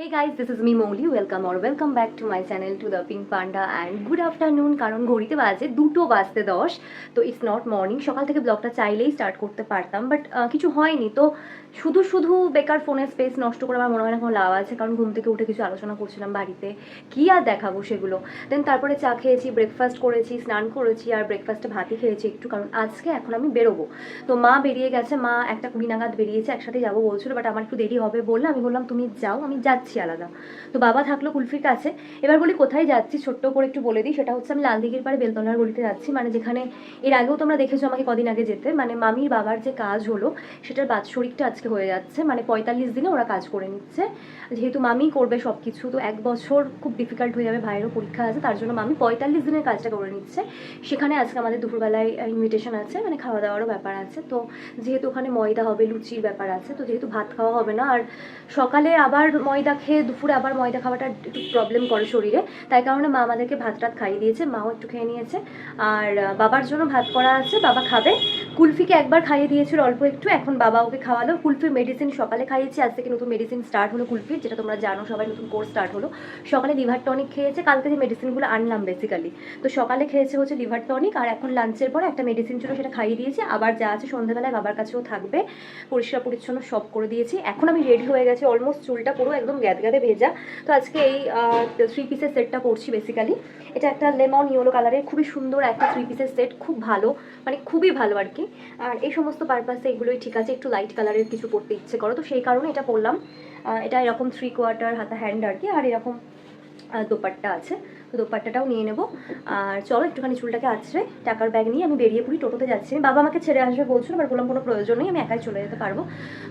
Hey guys, this is me Mowli. Welcome or welcome back to my channel to the Pink Panda and good afternoon. কারণ ঘড়িতে বাজে দুটো বাজতে দশ তো ইটস নট মর্নিং সকাল থেকে ব্লগটা চাইলেই স্টার্ট করতে পারতাম বাট কিছু হয়নি। তো শুধু শুধু বেকার ফোনের স্পেস নষ্ট করে আমার মনে হয় না কোনো লাভ আছে কারণ ঘুম থেকে উঠে কিছু আলোচনা করছিলাম বাড়িতে। কি আর দেখাবো সেগুলো? দেন তারপরে চা খেয়েছি ব্রেকফাস্ট করেছি স্নান করেছি আর ব্রেকফাস্টে ভাতই খেয়েছি একটু কারণ আজকে এখন আমি বেরোবো। তো মা বেরিয়ে গেছে মা একটা কুড়ি নাগাদ বেরিয়েছে একসাথে যাব বলছিল বাট আমার একটু দেরি হবে বললে আমি বললাম তুমি যাও আমি যাচ্ছি। আলাদা। তো বাবা থাকল কুলফির কাছে। এবার বলি কোথায় যাচ্ছি? ছোট্ট করে একটু বলে দিই। সেটা হচ্ছে আমি লালদিঘির পাড়ে বেলতলার গলিতে যাচ্ছি। মানে যেখানে এর আগেও তোমরা দেখেছ আমাকে কদিন আগে যেতে। মানে মামির বাবার যে কাজ হলো, সেটার বাৎসরিকটা আজকে হয়ে যাচ্ছে। মানে পঁয়তাল্লিশ দিনে ওরা কাজ করে নিচ্ছে। যেহেতু মামি করবে সব কিছু তো এক বছর খুব ডিফিকাল্ট হয়ে যাবে। ভাইয়েরও পরীক্ষা আছে, তার জন্য মামি পঁয়তাল্লিশ দিনের কাজটা করে নিচ্ছে। সেখানে আজকে আমাদের দুপুরবেলায় ইনভিটেশন আছে। মানে খাওয়া দাওয়ারও ব্যাপার আছে। তো যেহেতু ওখানে ময়দা হবে, লুচির ব্যাপার আছে, তো যেহেতু ভাত খাওয়া হবে না। আর সকালে আবার ময়দা খেয়ে দুপুরে আবার ময়দা খাওয়াটা একটু প্রবলেম করে শরীরে। তাই কারণে মা আমাদেরকে ভাত টাত খাইয়ে দিয়েছে, মাও একটু খেয়ে নিয়েছে। আর বাবার জন্য ভাত করা আছে, বাবা খাবে। কুলফিকে একবার খাইয়ে দিয়েছিল অল্প একটু, এখন বাবা ওকে খাওয়ালো। কুলফির মেডিসিন সকালে খাইয়েছি, আজ থেকে নতুন মেডিসিন স্টার্ট হলো কুলফির, যেটা তোমরা জানো সবাই নতুন কোর্স স্টার্ট হলো। সকালে লিভার টনিক খেয়েছে, কালকে যে মেডিসিনগুলো আনলাম বেসিক্যালি তো সকালে খেয়েছে হচ্ছে লিভার টনিক আর এখন লাঞ্চের পরে একটা মেডিসিন ছিল সেটা খাইয়ে দিয়েছি। আবার যা আছে সন্ধ্যাবেলায় বাবার কাছেও থাকবে। পরিষ্কার পরিচ্ছন্ন সব করে দিয়েছি। এখন আমি রেডি হয়ে গেছি অলমোস্ট চুলটা পুরো একদম গ্যাদ গ্যাদে ভেজা। তো আজকে এই থ্রি পিসের সেটটা পড়ছি বেসিক্যালি এটা একটা লেমন ইয়েলো কালারের খুবই সুন্দর একটা থ্রি পিসের সেট খুব ভালো মানে খুবই ভালো আর কি। আর এই সমস্ত পারপাসে এগুলোই ঠিক আছে, একটু লাইট কালারের কিছু পড়তে ইচ্ছে করো। তো সেই কারণে এটা পরলাম এটা এরকম থ্রি কোয়ার্টার হাতা হ্যান্ড আর কি, আর এরকম দোপাট্টা আছে। তো দোপাট্টাটাও নিয়ে নেব। আর চলো একটুখানি চুলটাকে আছড়ে টাকার ব্যাগ নিয়ে আমি বেরিয়ে পড়ি টোটোতে যাচ্ছি। বাবা আমাকে ছেড়ে আসবে বলছিল এবার বললাম কোনো প্রয়োজন নেই, আমি একাই চলে যেতে পারব।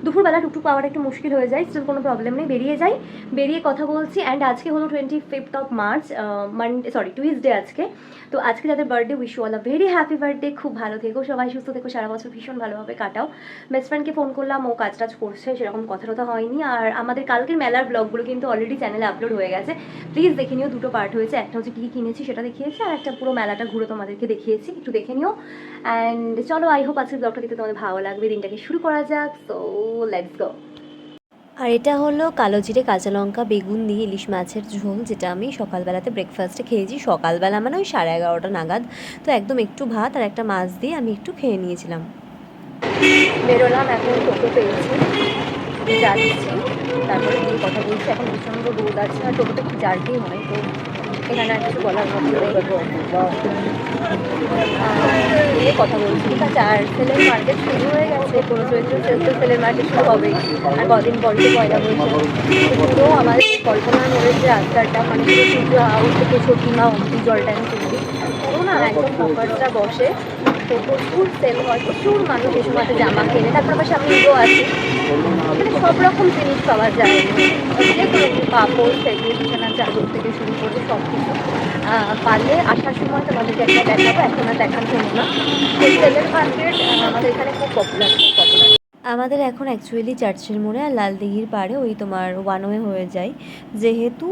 দুপুরবেলা টুকটুক পাওয়াটা একটু মুশকিল হয়ে যায় স্টিল কোনো প্রবলেম নেই। বেরিয়ে যাই, বেরিয়ে কথা বলছি অ্যান্ড আজকে হলো twenty fifth of March Monday sorry Tuesday আজকে। তো আজকে যাদের birthday wish all a very happy birthday খুব ভালো থেকো, সবাই সুস্থ থেকো, সারা বছর ভীষণ ভালোভাবে কাটাও। বেস্ট ফ্রেন্ডকে ফোন করলাম, ও কাজ টাজ করছে, সেরকম কথা টথা হয়নি। আর আমাদের কালকের মেলার ব্লগগুলো কিন্তু অলরেডি চ্যানেলে আপলোড হয়ে গেছে। প্লিজ দেখে নিও, দুটো পার্ট হয়েছে। একটা হচ্ছে কী কী কিনেছি সেটা দেখিয়েছি আর একটা পুরো মেলাটা ঘুরে তোমাদেরকে দেখিয়েছি একটু দেখে নিও। অ্যান্ড চলো আই হোপ আজকের ব্লগটা দেখতে তোমাদের ভালো লাগবে। দিনটাকে শুরু করা যাক সো লেটস গো আর এটা হলো কালো জিরে কাঁচা লঙ্কা বেগুন দিয়ে ইলিশ মাছের ঝোল যেটা আমি সকালবেলাতে ব্রেকফাস্টে খেয়েছি। সকালবেলা মানে ওই সাড়ে এগারোটা নাগাদ। তো একদম একটু ভাত আর একটা মাছ দিয়ে আমি একটু খেয়ে নিয়েছিলাম। বেরোলাম এখন টোটো পেয়েছি যাচ্ছি। তারপরে কথা বলছি এখন প্রচণ্ড রোদ আছে আর টোটোতে একটু জার্কি হয় তো এখানে আর কিছু বলার মতো কথা বলছি। ঠিক আছে, আর সেলের মার্কেট শুরু হয়ে গেছে, কোনো চরিত্র সেলস সেলের মার্কেট শুরু হবে আর কদিন পরে তো পয়লা বৈশাখ। পুরো আমার কল্পনার মোড়ের যে রাস্তাটা মানে পুরো সূর্য হাউস থেকে সতীমা অব্দি জল ট্যাঙ্ক পুরো না একদম বসে। তো প্রচুর সেল হয়, প্রচুর মানুষ এই সময়তে জামা কেনে। তারপর পাশে আমি ইগো আছি। এখানে সব রকম জিনিস পাওয়া যায়। যে কোনো কাপড় থেকে বিছানা, চাদর থেকে শুরু করে সব কিছু পারলে আসার সময় তোমাদেরকে একটা দেখাবো, এখন আর দেখার জন্য না। সেলের মার্কেট আমাদের এখানে খুব পপুলার খুব পপুলার আমাদের এখন অ্যাকচুয়ালি চার্চের মোড়ে আর লালদিঘির পাড়ে ওই তোমার ওয়ান ওয়ে হয়ে যায়। যেহেতু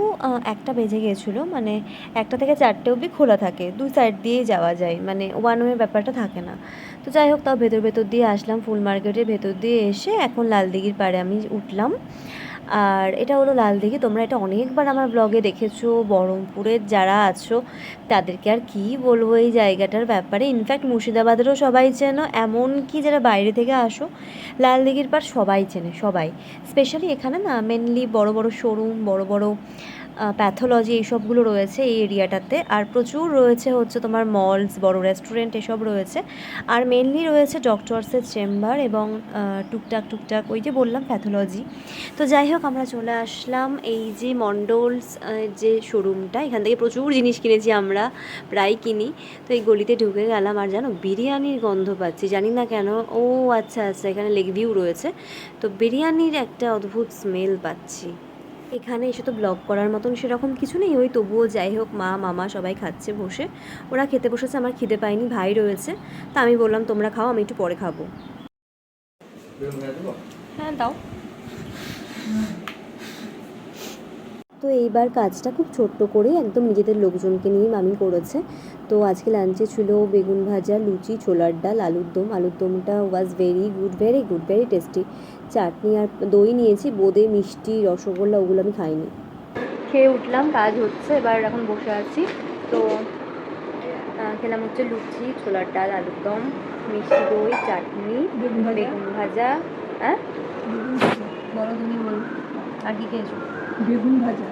একটা বেজে গেছিল মানে একটা থেকে চারটে অব্দি খোলা থাকে দু সাইড দিয়েই যাওয়া যায় মানে ওয়ান ওয়ে ব্যাপারটা থাকে না। তো যাই হোক, তাও ভেতর ভেতর দিয়ে আসলাম, ফুল মার্কেটের ভেতর দিয়ে এসে এখন লালদিঘির পাড়ে আমি উঠলাম। আর এটা হলো লাল দিঘি তোমরা এটা অনেকবার আমার ব্লগে দেখেছ বহরমপুরের যারা আছো, তাদেরকে আর কি বলব এই জায়গাটার ব্যাপারে? ইনফ্যাক্ট মুর্শিদাবাদেরও সবাই চেনো, এমনকি যারা বাইরে থেকে আসো লাল দিঘির পার সবাই চেনে, সবাই। স্পেশালি এখানে না মেনলি বড় বড় শোরুম বড় বড় প্যাথোলজি এইসবগুলো রয়েছে এই এরিয়াটাতে। আর প্রচুর রয়েছে হচ্ছে তোমার মলস বড় রেস্টুরেন্ট এসব রয়েছে। আর মেনলি রয়েছে ডক্টরসের চেম্বার এবং টুকটাক টুকটাক ওই যে বললাম প্যাথোলজি তো যাই হোক, আমরা চলে আসলাম এই যে মন্ডলস যে শোরুমটা এখান থেকে প্রচুর জিনিস কিনেছি আমরা, প্রায় কিনি। তো এই গলিতে ঢুকে গেলাম আর জানো, বিরিয়ানির গন্ধ পাচ্ছি। জানি না কেন, ও আচ্ছা আচ্ছা এখানে লেগ ভিউ রয়েছে। তো বিরিয়ানির একটা অদ্ভুত স্মেল পাচ্ছি। এখানে এসে তো ব্লগ করার মতন সেরকম কিছু নেই। ওই তবুও যাই হোক মা মামা সবাই খাচ্ছে বসে। ওরা খেতে বসেছে আমার খিদে পায়নি ভাই রয়েছে। তা আমি বললাম তোমরা খাও আমি একটু পরে খাব। হ্যাঁ দাও। তো এইবার কাজটা খুব ছোট্ট করে একদম নিজেদের লোকজনকে নিয়ে মামি করেছে। তো আজকে লাঞ্চে ছিল বেগুন ভাজা লুচি ছোলার ডাল আলুর দম। আলুর দমটা was very good very good very tasty চাটনি আর দই নিয়েছি বোঁদে মিষ্টি রসগোল্লা ওগুলো আমি খাইনি। খেয়ে উঠলাম কাজ হচ্ছে এবার এখন বসে আছি। তো খেলাম হচ্ছে লুচি ছোলার ডাল আলুর দম মিষ্টি দই চাটনি বেগুন ভাজা। হ্যাঁ? বলো তুমি বলো। আর কি খেয়েছো? বেগুন ভাজা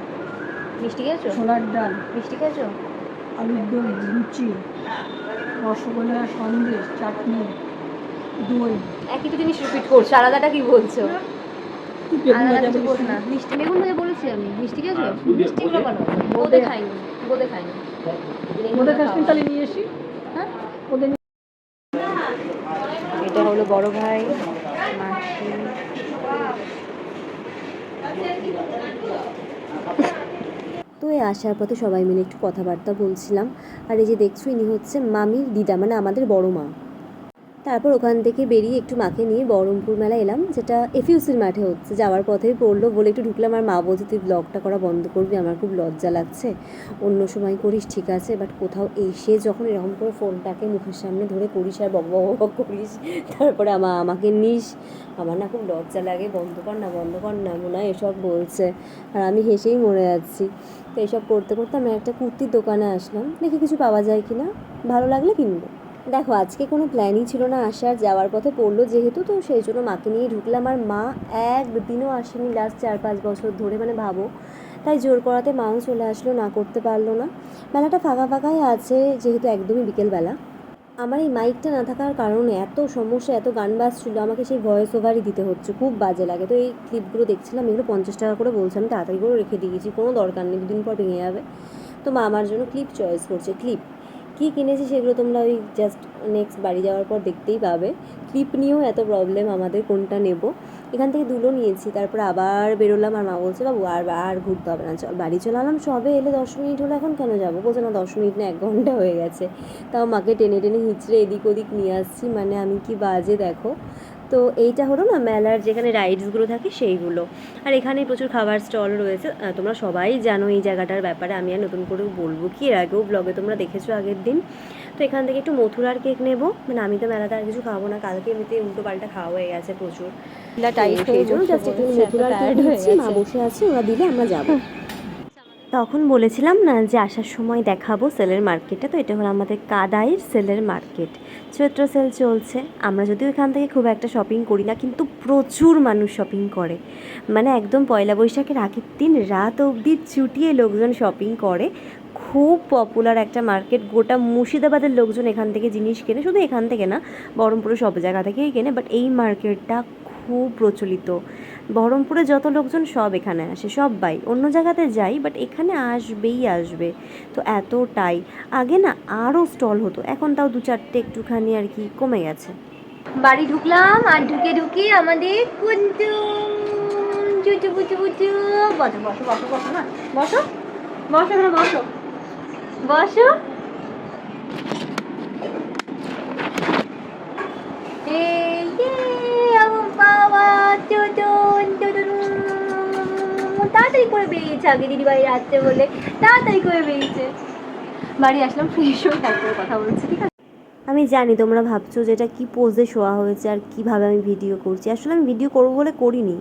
মিষ্টি খেয়েছো? ছোলার ডাল মিষ্টি খেয়েছো? আলুর দম লুচি রসগোল্লা সন্দেশ চাটনি দই। একই তো জিনিস রিপিট করছ আলাদাটা কি বলছো? আলাদা কিছু না। মিষ্টি বেগুন ভাজা বলেছি আমি। মিষ্টি খেয়েছো? মিষ্টিগুলো বানাও বোদে খাইনি। বোদে খাইনি। ওদের কাশ্মীর তাহলে নিয়ে এসি হ্যাঁ? ওদের এটা হলো বড় ভাই মাসি। এই আসার পথে সবাই মিলে একটু কথাবার্তা বলছিলাম। আর এই যে দেখছ, ইনি হচ্ছে মামির দিদা মানে আমাদের বড় মা। তারপর ওখান থেকে বেরিয়ে একটু মাকে নিয়ে বহরমপুর মেলা এলাম, যেটা এফিউসির মাঠে হচ্ছে। যাওয়ার পথেই পড়ল বলে একটু ঢুকলাম আর মা বলছে, তুই ব্লগটা করা বন্ধ করবি, আমার খুব লজ্জা লাগছে। অন্য সময় করিস, ঠিক আছে বাট কোথাও এসে যখন এরকম করে ফোনটাকে মুখের সামনে ধরে করিস আর বক বক করিস, তারপরে আমা, আমাকে নিস। আমার না খুব লজ্জা লাগে, বন্ধ কর না, বন্ধ কর না, মনে হয় এসব বলছে। আর আমি হেসেই মরে যাচ্ছি। তো এসব করতে করতে আমি একটা কুর্তির দোকানে আসলাম। দেখি কিছু পাওয়া যায় কি না ভালো লাগলে কিনবো। দেখো, আজকে কোনো প্ল্যানই ছিল না আসার, যাওয়ার পথে পড়ল যেহেতু, তো সেই জন্য মাকে নিয়ে ঢুকলাম। আর মা একদিনও আসেনি লাস্ট চার পাঁচ বছর ধরে মানে ভাবো। তাই জোর করাতে মাও চলে আসলো, না করতে পারল না। মেলাটা ফাঁকা ফাঁকাই আছে, যেহেতু একদমই বিকেলবেলা। আমার এই মাইকটা না থাকার কারণে এত সমস্যা, এত গান বাজছিল, আমাকে সেই ভয়েস ওভারই দিতে হচ্ছে, খুব বাজে লাগে। তো এই ক্লিপগুলো দেখছিলাম, এগুলো পঞ্চাশ টাকা করে বলছে, আমি তাড়াতাড়ি করে রেখে দিয়েছি, কোনো দরকার নেই, দুদিন পর ভেঙে যাবে। তো মা আমার জন্য ক্লিপ চয়েস করছে ক্লিপ কী কিনেছি সেগুলো তোমরা ওই জাস্ট নেক্সট বাড়ি যাওয়ার পর দেখতেই পাবে। ক্লিপ নিয়েও এত প্রবলেম আমাদের কোনটা নেব। এখান থেকে দুলো নিয়েছি, তারপর আবার বেরোলাম আর মা বলছে, বাবু, আর আর ঘুরতে হবে না, চল বাড়ি চলে সবে এলে দশ মিনিট হলো, এখন কেন যাব? বলছে, না, দশ মিনিট না, এক ঘণ্টা হয়ে গেছে। তাও মাকে টেনে টেনে হিঁচড়ে এদিক ওদিক নিয়ে আসছি মানে আমি কি বাজে, দেখো। তো এইটা হলো না মেলার যেখানে রাইডসগুলো থাকে সেইগুলো। আর এখানে প্রচুর খাবার স্টল রয়েছে। তোমরা সবাই জানো এই জায়গাটার ব্যাপারে। আমি আর নতুন করে বলব কি? এর আগেও ব্লগে তোমরা দেখেছ আগের দিন। তো এখান থেকে একটু মথুরার কেক নেব। মানে আমি তো মেলাতে আর কিছু খাব না। কালকে এমনিতে উল্টো পাল্টা খাওয়া হয়ে গেছে প্রচুর। সেই জন্য জাস্ট একটু মথুরার কেক মা বসে আছে ওরা দিলে আমরা যাব। তখন বলেছিলাম না যে আসার সময় দেখাবো সেলের মার্কেটটা, তো এটা হলো আমাদের কাদাইয়ের সেলের মার্কেট। চৈত্র সেল চলছে, আমরা যদিও এখান থেকে খুব একটা শপিং করি না, কিন্তু প্রচুর মানুষ শপিং করে। মানে একদম পয়লা বৈশাখের আগের দিন রাত অবধি চুটিয়ে লোকজন শপিং করে। খুব পপুলার একটা মার্কেট, গোটা মুর্শিদাবাদের লোকজন এখান থেকে জিনিস কেনে, শুধু এখান থেকে না বহরমপুরে সব জায়গা থেকেই কেনে বাট এই মার্কেটটা খুব প্রচলিত। বহরমপুরে যত লোকজন সব এখানে আসে সবাই অন্য জায়গাতে যাই বাট এখানে আসবেই আসবে। তো এতটাই। আগে না আরও স্টল হতো, এখন তাও দু চারটে একটুখানি আর কি কমে গেছে। বাড়ি ঢুকলাম, আর ঢুকে ঢুকে আমাদের কুন্তু চুচু, পুচু পুচু। বসো বসো বসো বসো, না। বসো। বসো বসো। বসো এই ইয়ে, আমার বাবা টুটুন, টুটুন। তাড়াতাড়ি করে বেরিয়েছে আগে দিদি বাড়ি রাত্রে বলে তাড়াতাড়ি করে বেরিয়েছে। বাড়ি আসলাম ফ্রেশ হয়ে তারপরে কথা বলছি, ঠিক আছে? আমি জানি, তোমরা ভাবছ যে এটা কী পোজে শোয়া হয়েছে আর কীভাবে আমি ভিডিও করছি। আসলে আমি ভিডিও করব বলে করিনি।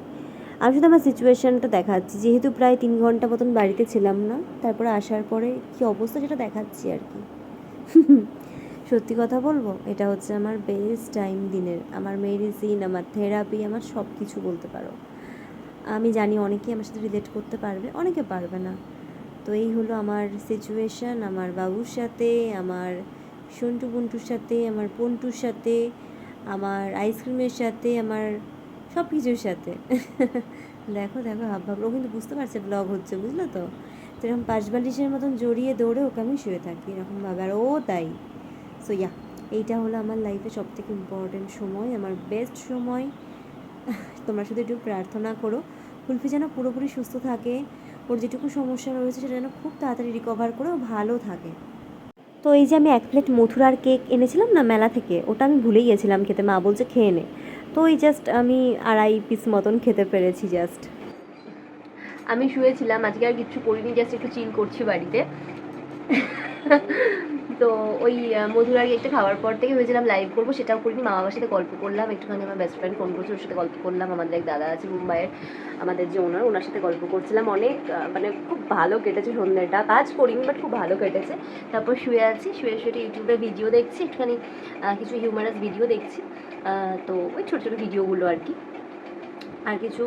আমি শুধু আমার সিচুয়েশানটা দেখাচ্ছি। যেহেতু প্রায় তিন ঘণ্টা মতন বাড়িতে ছিলাম না, তারপরে আসার পরে কী অবস্থা সেটা দেখাচ্ছি আর কি। সত্যি কথা বলব, এটা হচ্ছে আমার বেস্ট টাইম দিনের। আমার মেডিসিন আমার থেরাপি আমার সব কিছু বলতে পারো। আমি জানি অনেকেই আমার সাথে রিলেট করতে পারবে, অনেকে পারবে না। তো এই হলো আমার সিচুয়েশান আমার বাবুর সাথে, আমার সন্টু বন্টুর সাথে, আমার পন্টুর সাথে, আমার আইসক্রিমের সাথে, আমার সব কিছুর সাথে। দেখো দেখো হাব ও কিন্তু বুঝতে পারছে ব্লগ হচ্ছে, বুঝলো তো? তো এরকম পাঁচ বালিশের মতন জড়িয়ে দৌড়ে ওকে আমি শুয়ে থাকি, এরকমভাবে। আর ও তাই। সো ইয়া এইটা হলো আমার লাইফে সব থেকে ইম্পর্টেন্ট সময়, আমার বেস্ট সময়। তোমরা শুধু একটু প্রার্থনা করো। কুলফি যেন পুরোপুরি সুস্থ থাকে। ওর যেটুকু সমস্যা রয়েছে সেটা যেন খুব তাড়াতাড়ি রিকভার করে ও ভালো থাকে। তো এই যে আমি এক প্লেট মথুরার কেক এনেছিলাম না মেলা থেকে, ওটা আমি ভুলেই গেছিলাম খেতে, মা বলছে খেয়ে নে। তো এই জাস্ট আমি আড়াই পিস মতন খেতে পেরেছি জাস্ট আমি শুয়েছিলাম, আজকে আর কিচ্ছু করিনি জাস্ট একটু চিল করছি বাড়িতে। তো ওই আহ, মধুর আগে একটা খাওয়ার পর থেকে ভেবেছিলাম লাইভ করব সেটাও করিনি। মা বাবার সাথে গল্প করলাম একটুখানি আমার বেস্ট ফ্রেন্ড ফোন করছে ওর সাথে গল্প করলাম। আমাদের এক দাদা আছে মুম্বাইয়ের আমাদের যে ওনার ওনার সাথে গল্প করছিলাম। অনেক মানে খুব ভালো কেটেছে সন্ধ্যেটা। কাজ করিনি বাট খুব ভালো কেটেছে। তারপর শুয়ে আছি শুয়ে শুয়ে ইউটিউবে ভিডিও দেখছি একটুখানি কিছু হিউম্যানাস ভিডিও দেখছি। তো ওই ছোটো ছোটো ভিডিওগুলো আর কি। আর কিছু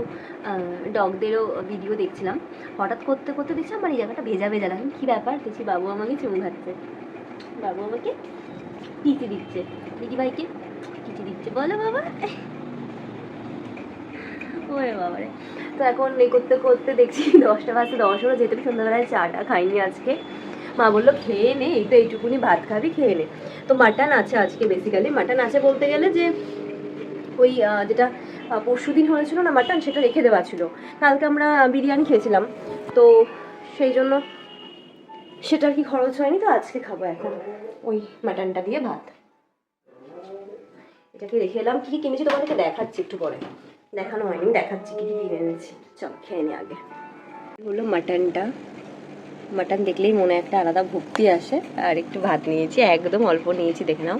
ডগদেরও ভিডিও দেখছিলাম। হঠাৎ করতে করতে দেখছি আমার এই জায়গাটা ভেজা ভেজা লাগে কী ব্যাপার? দেখছি বাবু আমাকে চুমু খাচ্ছে। বাবু আমাকে টিচি দিচ্ছে। দিদি ভাইকে টিচি দিচ্ছে। বলো বাবা ওরে বাবা রে তো এখন এই করতে করতে দেখছি দশটা বাজতে দশ হলো, যেহেতু সন্ধ্যাবেলায় চাটা খাইনি আজকে। মা বলল, খেয়ে নে, এই তো এইটুকুনি ভাত খাবি, খেয়ে নে। তো মাটন আছে আজকে বেসিক্যালি মাটন আছে বলতে গেলে যে, ওই যেটা পরশু দিন হয়েছিল না মাটন সেটা রেখে দেওয়া ছিল। কালকে আমরা বিরিয়ানি খেয়েছিলাম। তো সেই জন্য সেটা আর কি খরচ হয়নি তো? আজকে খাব এখন। ওই মাটনটা দিয়ে ভাত। এটাকে রেখে এলাম। কী কী কিনেছি তোমাদেরকে দেখাচ্ছি একটু পরে। দেখানো হয়নি দেখাচ্ছি কী কী কিনে এনেছি চল খেয়ে নি আগে। হলো মাটনটা। মাটন দেখলেই মনে একটা আলাদা ভক্তি আসে। আর একটু ভাত নিয়েছি একদম অল্প নিয়েছি দেখে নাও।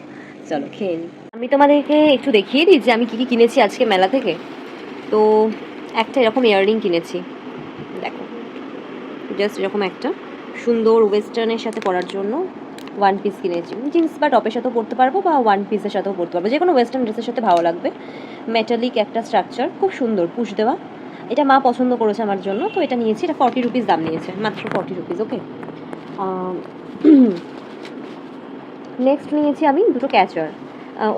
চলো খেয়ে নিই আমি তোমাদেরকে একটু দেখিয়ে দিই যে আমি কী কী কিনেছি আজকে মেলা থেকে। তো একটা এরকম ইয়াররিং কিনেছি। দেখো জাস্ট এরকম একটা। সুন্দর ওয়েস্টার্নের সাথে পরার জন্য ওয়ান পিস কিনেছি। জিন্স বা টপের সাথেও পরতে পারব বা ওয়ান পিসের সাথেও পরতে পারব। যে কোনো ওয়েস্টার্ন ড্রেসের সাথে ভালো লাগবে। মেটালিক একটা স্ট্রাকচার খুব সুন্দর পুশ দেওয়া। এটা মা পছন্দ করেছে আমার জন্য, তো এটা নিয়েছি। এটা ফর্টি রুপিস দাম নিয়েছে, মাত্র ফর্টি রুপিস ওকে নেক্সট নিয়েছি আমি দুটো ক্যাচার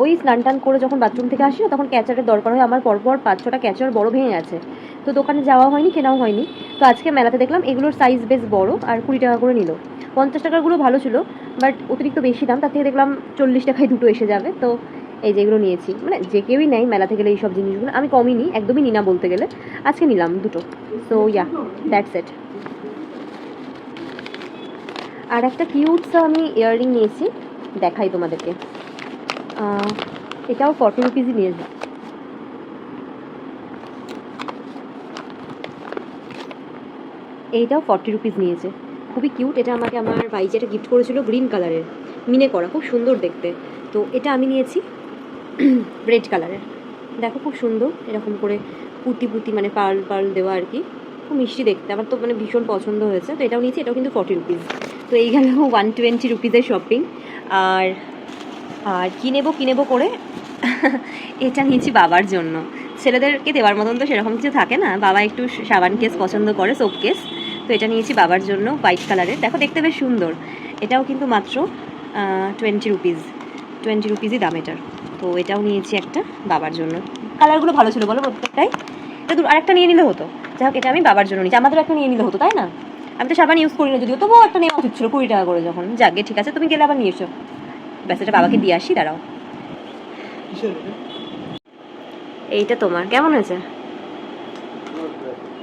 ওই স্নান টান করে যখন বাথরুম থেকে আসি না, তখন ক্যাচারের দরকার হয়। আমার পরপর পাঁচ ছটা ক্যাচার বড় ভেঙে গেছে। তো দোকানে যাওয়া হয়নি, কেনাও হয়নি। তো আজকে মেলাতে দেখলাম এগুলোর সাইজ বেশ বড়, আর কুড়ি টাকা করে নিল। পঞ্চাশ টাকারগুলো ভালো ছিল বাট অতিরিক্ত বেশি দাম। তার থেকে দেখলাম চল্লিশ টাকায় দুটো এসে যাবে। তো এই যেগুলো নিয়েছি। মানে যে কেউই নেয় মেলা থেকে গেলে এইসব জিনিসগুলো। আমি কমই নিই, একদমই নিই না বলতে গেলে। আজকে নিলাম দুটো। সো ইয়া দ্যাটস এট আর একটা কিউটস আমি ইয়াররিং নিয়েছি। দেখাই তোমাদেরকে। এটাও ফর্টি রুপিসই নিয়েছে এইটাও ফর্টি রুপিস নিয়েছে। খুবই কিউট এটা আমাকে আমার ভাই যেটা গিফট করেছিল গ্রিন কালারের মিনে করা, খুব সুন্দর দেখতে। তো এটা আমি নিয়েছি রেড কালারের দেখো খুব সুন্দর, এরকম করে পুঁতি পুঁতি মানে পার্ল পার্ল দেওয়া আর কি। খুব মিষ্টি দেখতে, আমার তো মানে ভীষণ পছন্দ হয়েছে। তো এটাও নিয়েছি, এটাও কিন্তু ফর্টি রুপিস তো এই গেল ওয়ান টোয়েন্টি রুপিসের শপিং আর আর কী নেব কী নেব করে? এটা নিয়েছি বাবার জন্য। ছেলেদেরকে দেওয়ার মতন তো সেরকম কিছু থাকে না। বাবা একটু সাবান কেস পছন্দ করে, সোপ কেস। তো এটা নিয়েছি বাবার জন্য হোয়াইট কালারের দেখো, দেখতে বেশ সুন্দর। এটাও কিন্তু মাত্র টোয়েন্টি রুপিস টোয়েন্টি রুপিসই দাম এটার। তো এটাও নিয়েছি একটা বাবার জন্য। কালারগুলো ভালো ছিল বলো প্রত্যেকটাই। এটা দু আরেকটা নিয়ে নিলে হতো। যাই হোক, এটা আমি বাবার জন্য নিয়েছি। আমাদের একটা নিয়ে নিলে হতো, তাই না? আমি তো সাবান ইউজ করি না যদিও। তবুও একটা নেওয়া উচিত ছিল কুড়ি টাকা করে যখন। যাকে ঠিক আছে, তুমি গেলে আবার নিয়ে এসো। ব্যাস এটা বাবাকে দিয়ে আসি দাঁড়াও। এইটা তোমার কেমন হয়েছে?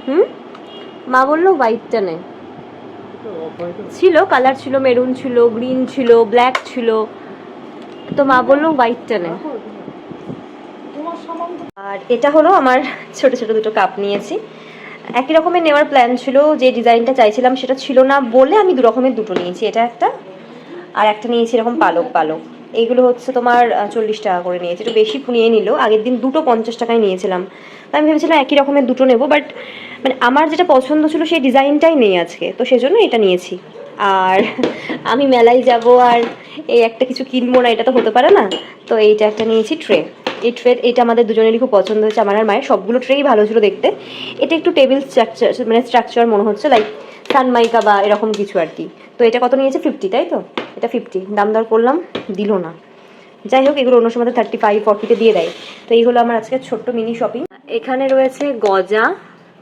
হুম? মা বলল হোয়াইটটা নে। ছিল কালার ছিল মেরুন ছিল গ্রিন ছিল ব্ল্যাক ছিল। তো মা বলল হোয়াইটটা নে। আর এটা হলো আমার ছোট ছোট দুটো কাপ নিয়েছি। একই রকমের নেওয়ার প্ল্যান ছিল যে ডিজাইনটা চাইছিলাম সেটা ছিল না বলে আমি দু রকমের দুটো নিয়েছি। এটা একটা আর একটা নিয়েছি এরকম পালক পালক। এইগুলো হচ্ছে তোমার চল্লিশ টাকা করে নিয়েছি। একটু বেশি নিয়ে নিল। আগের দিন দুটো পঞ্চাশ টাকায় নিয়েছিলাম। তো আমি ভেবেছিলাম একই রকমের দুটো নেব বাট মানে আমার যেটা পছন্দ ছিল সেই ডিজাইনটাই নেই আজকে। তো সেজন্য এটা নিয়েছি। আর আমি মেলায় যাব আর এই একটা কিছু কিনবো না, এটা তো হতে পারে না। তো এইটা একটা নিয়েছি ট্রে। এই ট্রে এটা আমাদের দুজনেরই খুব পছন্দ হয়েছে, আমার আর মায়ের। সবগুলো ট্রেই ভালো ছিল দেখতে। এটা একটু টেবিল স্ট্রাকচার মানে স্ট্রাকচার মনে হচ্ছে লাইক সানমাইকা বা এরকম কিছু আর কি। তো এটা কত নিয়েছে? ফিফটি তাই তো? এটা ফিফটি দাম দর করলাম, দিল না। যাই হোক, এগুলো অন্য সময় থার্টি ফাইভ ফর্টিতে দিয়ে দেয়। তো এই হলো আমার আজকে ছোট্ট মিনি শপিং এখানে রয়েছে গজা,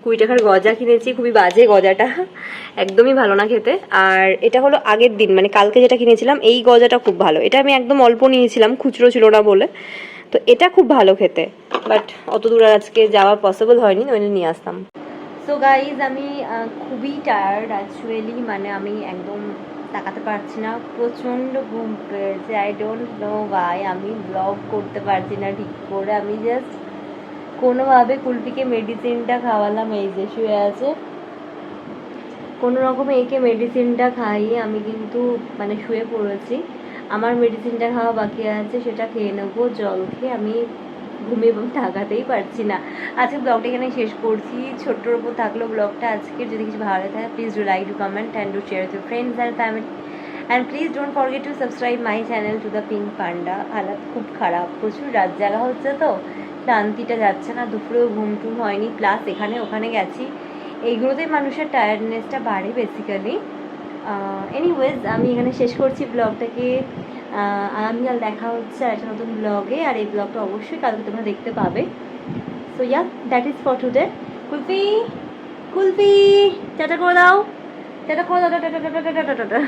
কুড়ি টাকার গজা কিনেছি, খুবই বাজে গজাটা। একদমই ভালো না খেতে। আর এটা হলো আগের দিন মানে কালকে যেটা কিনেছিলাম, এই গজাটা খুব ভালো। এটা আমি একদম অল্প নিয়েছিলাম, খুচরো ছিল না বলে। তো এটা খুব ভালো খেতে। বাট অত দূর আর আজকে যাওয়া পসিবল হয়নি, নইলে নিয়ে আসতাম। সো গাইজ আমি খুবই টায়ার্ড অ্যাকচুয়ালি মানে আমি একদম তাকাতে পারছি না। প্রচণ্ড ঘুম পেয়েছে। আই ডোন্ট নো ভাই আমি ব্লগ করতে পারছি না ঠিক করে। আমি জাস্ট কোনোভাবে কুলপিকে মেডিসিনটা খাওয়ালাম, এই যে শুয়ে আছে। কোনো রকমে একে মেডিসিনটা খাইয়ে আমি কিন্তু মানে শুয়ে পড়েছি। আমার মেডিসিনটা খাওয়া বাকি আছে, সেটা খেয়ে নেব, জল খেয়ে আমি ঘুমিয়ে থাকাতেই পারছি না। আজকে ব্লগটা এখানে শেষ করছি। ছোট্টর উপর থাকল ব্লগটা আজকে। যদি কিছু ভালো লাগে থাকে please do like do comment and do share with friends and family and please don't forget to subscribe my channel to the pink panda হালাত খুব খারাপ, প্রচুর রাত জাগা হচ্ছে তো। ক্লান্তিটা যাচ্ছে না, দুপুরেও ঘুম টুম হয়নি। প্লাস এখানে ওখানে গেছি। এইগুলোতেই মানুষের টায়ার্ডনেসটা বাড়ে বেসিক্যালি এনিওয়েজ আমি এখানে শেষ করছি ব্লগটাকে। আগামীকাল দেখা হচ্ছে আর একটা নতুন ব্লগে, আর এই ব্লগটা অবশ্যই কালকে তোমরা দেখতে পাবে। So yeah that is for today kulfi kulfi, tata করে দাও। টাটা করে দাও, tata tata tata tata tata.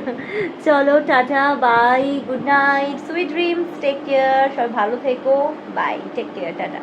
চলো, tata bye good night sweet dreams take care সবাই ভালো থেকো বাই টেক কেয়ার টাটা।